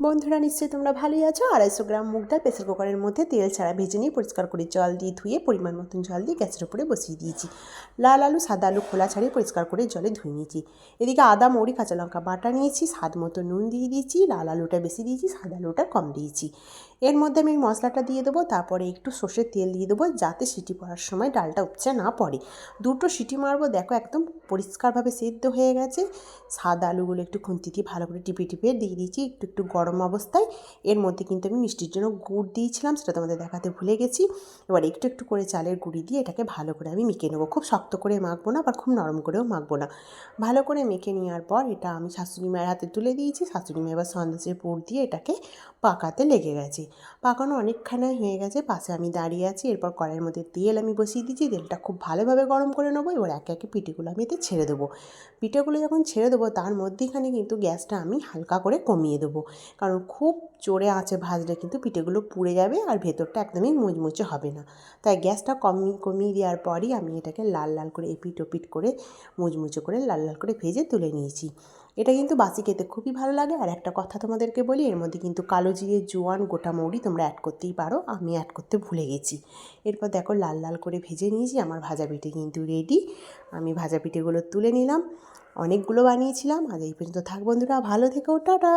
বন্ধুরা, নিশ্চয়ই তোমরা ভালোই আছো। আড়াইশো গ্রাম মুগ ডাল প্রেসার কুকারের মধ্যে তেল ছাড়া ভেজে নিয়ে পরিষ্কার করে জল দিয়ে ধুয়ে পরিমাণ মতন জল দিয়ে গ্যাসের উপরে বসিয়ে দিয়েছি। লাল আলু, সাদা আলু খোলা ছাড়িয়ে পরিষ্কার করে জলে ধুয়ে নিয়েছি। এদিকে আদা, মৌরি, কাঁচা লঙ্কা বাটা নিয়েছি, স্বাদ মতো নুন দিয়ে দিয়েছি, লাল আলুটা বেশি দিয়েছি, সাদা আলুটা কম দিয়েছি। এর মধ্যে আমি মশলাটা দিয়ে দেবো, তারপরে একটু সর্ষের তেল দিয়ে দেবো যাতে সিটি পড়ার সময় ডালটা উপচে না পড়ে। দুটো সিটি মারবো, দেখো একদম পরিষ্কারভাবে সেদ্ধ হয়ে গেছে। সাদা আলুগুলো একটু খুন্তি দিয়ে ভালো করে টিপে টিপে দিয়ে দিয়েছি, একটু একটু গরম অবস্থায়। এর মধ্যে কিন্তু আমি মিষ্টির জন্য গুড় দিয়েছিলাম, সেটা তোমাদের দেখাতে ভুলে গেছি। এবার একটু একটু করে চালের গুঁড়ি দিয়ে এটাকে ভালো করে আমি মেখে নেব। খুব শক্ত করে মাখবো না, আবার খুব নরম করেও মাখবো না। ভালো করে মেখে নেওয়ার পর এটা আমি শাশুড়ি মায়ের হাতে তুলে দিয়েছি। শাশুড়ি মা এবার সন্দেশের পুর দিয়ে এটাকে পাকাতে লেগে গেছে। পাকানো অনেকখানি হয়ে গেছে, পাশে আমি দাঁড়িয়ে আছি, এরপর কড়াইয়ের মধ্যে তেল আমি বসিয়ে দিচ্ছি তেলটা খুব ভালোভাবে গরম করে নেব, এবার একে একে পিঠেগুলো আমি এতে ছেড়ে দেবো। পিঠেগুলো যখন ছেড়ে দেবো, তার মধ্যেখানে কিন্তু গ্যাসটা আমি হালকা করে কমিয়ে দেবো, কারণ খুব জোরে আঁচে ভাজলে কিন্তু পিঠেগুলো পুড়ে যাবে আর ভেতরটা একদমই মুচমুচে হবে না। তাই গ্যাসটা কমিয়ে কমিয়ে দেওয়ার পরই আমি এটাকে লাল লাল করে এপিট ওপিট করে, মুচমুচে করে লাল লাল করে ভেজে তুলে নিয়েছি। এটা কিন্তু বাসি খেতে খুবই ভালো লাগে। আর একটা কথা তোমাদেরকে বলি, এর মধ্যে কিন্তু কালো জিরে, জোয়ান, গোটা মৌরি তোমরা অ্যাড করতেই পারো। আমি অ্যাড করতে ভুলে গেছি। এরপর দেখো লাল লাল করে ভেজে নিয়েছি। আমার ভাজা পিঠে কিন্তু রেডি আমি ভাজা পিঠেগুলো তুলে নিলাম। অনেকগুলো বানিয়েছিলাম। আজ এই পর্যন্ত থাক বন্ধুরা। ভালো থেকো। টাটা!